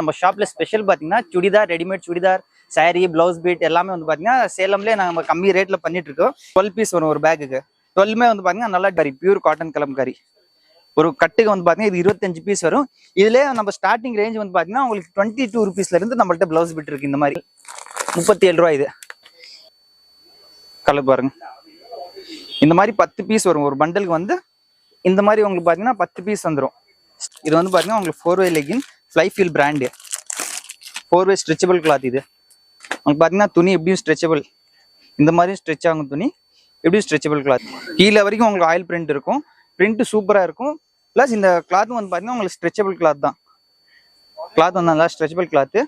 நம்ம ஷாப்ல ஸ்பெஷல் பாத்தீங்கன்னா சுடிதார் ரெடிமேட் சுடிதார் சாரீ ப்ளவுஸ் பீட் எல்லாமே வந்து பாத்தீங்கன்னா சேலம்லேயே நம்ம கம்மி ரேட்ல பண்ணிட்டு இருக்கோம். டுவெல் பீஸ் வரும் ஒரு பேக்குக்கு டுவெல்மே வந்து பாத்தீங்கன்னா நல்லா கறி பியூர் காட்டன் கலம்காரி. ஒரு கட்டுக்கு வந்து பாத்தீங்கன்னா இது இருபத்தஞ்சு பீஸ் வரும். இதுலேயே நம்ம ஸ்டார்டிங் ரேஞ்ச் வந்து பாத்தீங்கன்னா உங்களுக்கு டுவெண்ட்டி டூ ருபீஸ்லேருந்து நம்மள்ட்ட ப்ளவுஸ் பீட் இருக்கு இந்த மாதிரி. முப்பத்தி ஏழு ரூபா இது. கலர் பாருங்க. இந்த மாதிரி பத்து பீஸ் வரும். ஒரு பண்டலுக்கு வந்து இந்த மாதிரி உங்களுக்கு பாத்தீங்கன்னா பத்து பீஸ் வந்துடும் இது வந்து பாத்தீங்கன்னா உங்களுக்கு four way legging fly feel brand four way stretchable cloth இது. உங்களுக்கு பார்த்தீங்கன்னா துணி எப்படியும் ஸ்ட்ரெச்சபிள் இந்த மாதிரி ஸ்ட்ரெச் ஆகும் துணி எப்படியும் ஸ்ட்ரெச்சபிள் கிளாத் கீழே வரைக்கும் உங்களுக்கு ஆயில் பிரிண்ட் இருக்கும். பிரிண்ட் சூப்பராக இருக்கும். ப்ளஸ் இந்த கிளாத்தும் வந்து பார்த்தீங்கன்னா உங்களுக்கு ஸ்ட்ரெச்சபிள் கிளாத் தான். கிளாத் வந்து நல்லா ஸ்ட்ரெச்சபிள் கிளாத்து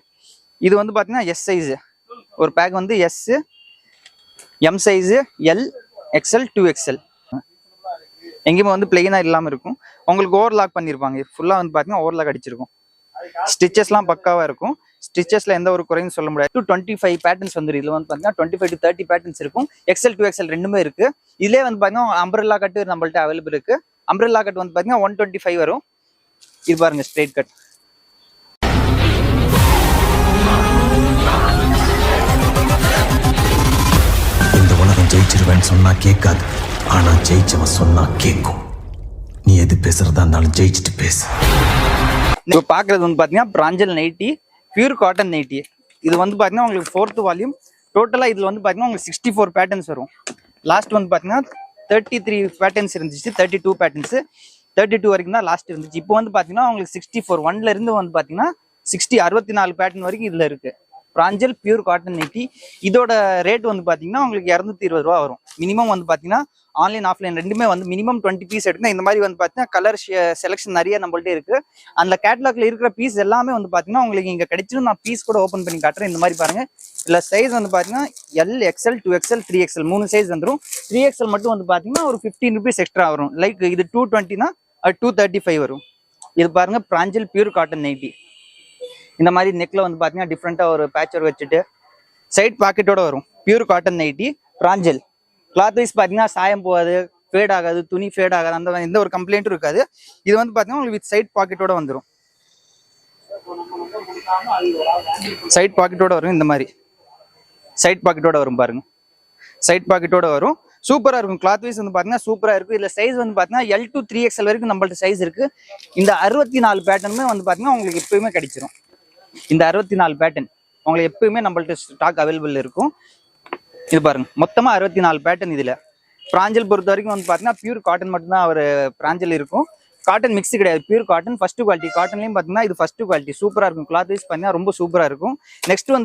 இது வந்து பார்த்தீங்கன்னா எஸ் சைஸு ஒரு பேக் வந்து S M size L XL two XL எங்கேயுமே வந்து பிளெயினாக இல்லாமல் இருக்கும். உங்களுக்கு ஓவர்லாக் பண்ணியிருப்பாங்க ஃபுல்லாக வந்து பார்த்தீங்கன்னா ஓவர்லாக் அடிச்சிருக்கும். ஸ்டிச்சஸ்லாம் பக்காவாக இருக்கும். ஸ்டிச்சஸில் எந்த ஒரு குறையும் சொல்ல முடியாது. டூ டுவெண்ட்டி ஃபைவ் பேட்டர்ன்ஸ் வந்துரு. இதில் வந்து பார்த்தீங்கன்னா twenty five to thirty patterns இருக்கும். எக்ஸ்எல் டூ எக்ஸல் ரெண்டுமே இருக்கு. இதுலேயே வந்து பார்த்தீங்கன்னா அம்பரல்லா கட்டு நம்மள்ட்ட அவைலபிள் இருக்கு. அம்பரல்லா கட் வந்து பார்த்தீங்கன்னா ஒன் டுவெண்ட்டி ஃபைவ் வரும். இது பாருங்க ஸ்ட்ரெயிட் கட் இந்த உலகம் ஜெயிச்சிருவேன்னு சொன்னா கேட்காது. ஆனா ஜெயிச்சவன் சொன்னா கேட்கும். நீ எது பேசுறதா இருந்தாலும் ஜெயிச்சுட்டு பேசு. இப்போ பார்க்குறது வந்து பார்த்தீங்கன்னா Pranjal nighty pure cotton nighty. இது வந்து பார்த்தீங்கன்னா உங்களுக்கு ஃபோர்த் வால்யூம் டோட்டலாக இதில் வந்து பார்த்தீங்கன்னா உங்களுக்கு சிக்ஸ்டி ஃபோர் பேட்டர்ன்ஸ் வரும். லாஸ்ட் வந்து பார்த்தீங்கன்னா தேர்ட்டி த்ரீ பேட்டர்ன்ஸ் இருந்துச்சு thirty two patterns thirty two வரைக்கும் தான் லாஸ்ட் இருந்துச்சு. இப்போ வந்து பார்த்தீங்கன்னா உங்களுக்கு சிக்ஸ்டி ஃபோர் ஒன்லேருந்து வந்து பார்த்தீங்கன்னா சிக்ஸ்டி அறுபத்தி நாலு பேட்டர்ன் வரைக்கும் இதில் இருக்குது பிராஞ்சல் பியூர் காட்டன் நைட்டி. இதோட ரேட் வந்து பார்த்தீங்கன்னா உங்களுக்கு இரநூத்தி இருபது ரூபா வரும். மினிமம் வந்து பார்த்தீங்கன்னா ஆன்லைன் ஆஃப்லைன் ரெண்டுமே வந்து மினிமம் டுவெண்ட்டி பீஸ் எடுக்கணும். இந்த மாதிரி வந்து பார்த்தீங்கன்னா கலர் செலெக்ஷன் நிறைய நம்மள்ட்ட இருக்கு. அந்த கேட்லாக்ல இருக்கிற பீஸ் எல்லாமே வந்து பார்த்தீங்கன்னா உங்களுக்கு இங்கே கிடைச்சிடும் நான் பீஸ் கூட ஓப்பன் பண்ணி காட்டுறேன். இந்த மாதிரி பாருங்க. இல்லை சைஸ் வந்து பார்த்தீங்கன்னா L XL two XL three XL மூணு சைஸ் வந்துடும் த்ரீ எக்ஸ்எல் மட்டும் வந்து பார்த்தீங்கன்னா ஒரு ஃபிஃப்டீன் ருபீஸ் எக்ஸ்ட்ரா வரும். லைக் இது டூ டுவெண்ட்டினா அது டூ தேர்ட்டி ஃபைவ் வரும். இது பாருங்க பிராஞ்சல் பியூர் காட்டன் நைட்டி. இந்த மாதிரி நெக்ல வந்து பாத்தீங்கன்னா டிஃப்ரெண்டா ஒரு பேட்ச் ஒர்க் வச்சுட்டு சைட் பாக்கெட்டோட வரும். Pure cotton nighty Pranjal cloth wise பாத்தீங்கன்னா சாயம் போகாது ஃபேட் ஆகாது துணி ஃபேட் ஆகாது அந்த மாதிரி எந்த ஒரு கம்ப்ளைண்ட்டும் இருக்காது. இது வந்து பாத்தீங்கன்னா உங்களுக்கு வித் சைட் பாக்கெட்டோட வந்துடும் சைட் பாக்கெட்டோட வரும் இந்த மாதிரி. சைட் பாக்கெட்டோட வரும் பாருங்க. சைட் பாக்கெட்டோட வரும். சூப்பரா இருக்கும். கிளாத் வைஸ் வந்து பார்த்தீங்கன்னா சூப்பரா இருக்கும். இதுல சைஸ் வந்து பாத்தீங்கன்னா எல் டு த்ரீ எக்ஸ்எல் வரைக்கும் நம்மள்ட்ட சைஸ் இருக்கு. இந்த அறுபத்தி நாலு பேட்டர்னுமே வந்து பாத்தீங்கன்னா உங்களுக்கு எப்பயுமே கிடைச்சிரும். இந்த அறுபத்தி நாலு பேட்டர்ன் உங்களுக்கு எப்பயுமே நம்மள்ட்ட ஸ்டாக் அவைலபிள் இருக்கும். இது பாருங்க மொத்தமா அறுபத்தி நாலு பேட்டர்ன் இதுல. பிராஞ்சல் பொறுத்த வரைக்கும் வந்து பாத்தீங்கன்னா பியூர் காட்டன் மட்டும்தான் ஒரு பிராஞ்சல் இருக்கும். காட்டன் மிக்ஸ் கிடையாது பியூர் காட்டன் ஃபர்ஸ்ட் குவாலிட்டி காட்டன்லயும் பாத்தீங்கன்னா இது ஃபர்ஸ்ட் குவாலிட்டி சூப்பரா இருக்கும். கிளாத் வைஸ் பாத்தீங்கன்னா ரொம்ப சூப்பரா இருக்கும். நெக்ஸ்ட் வந்து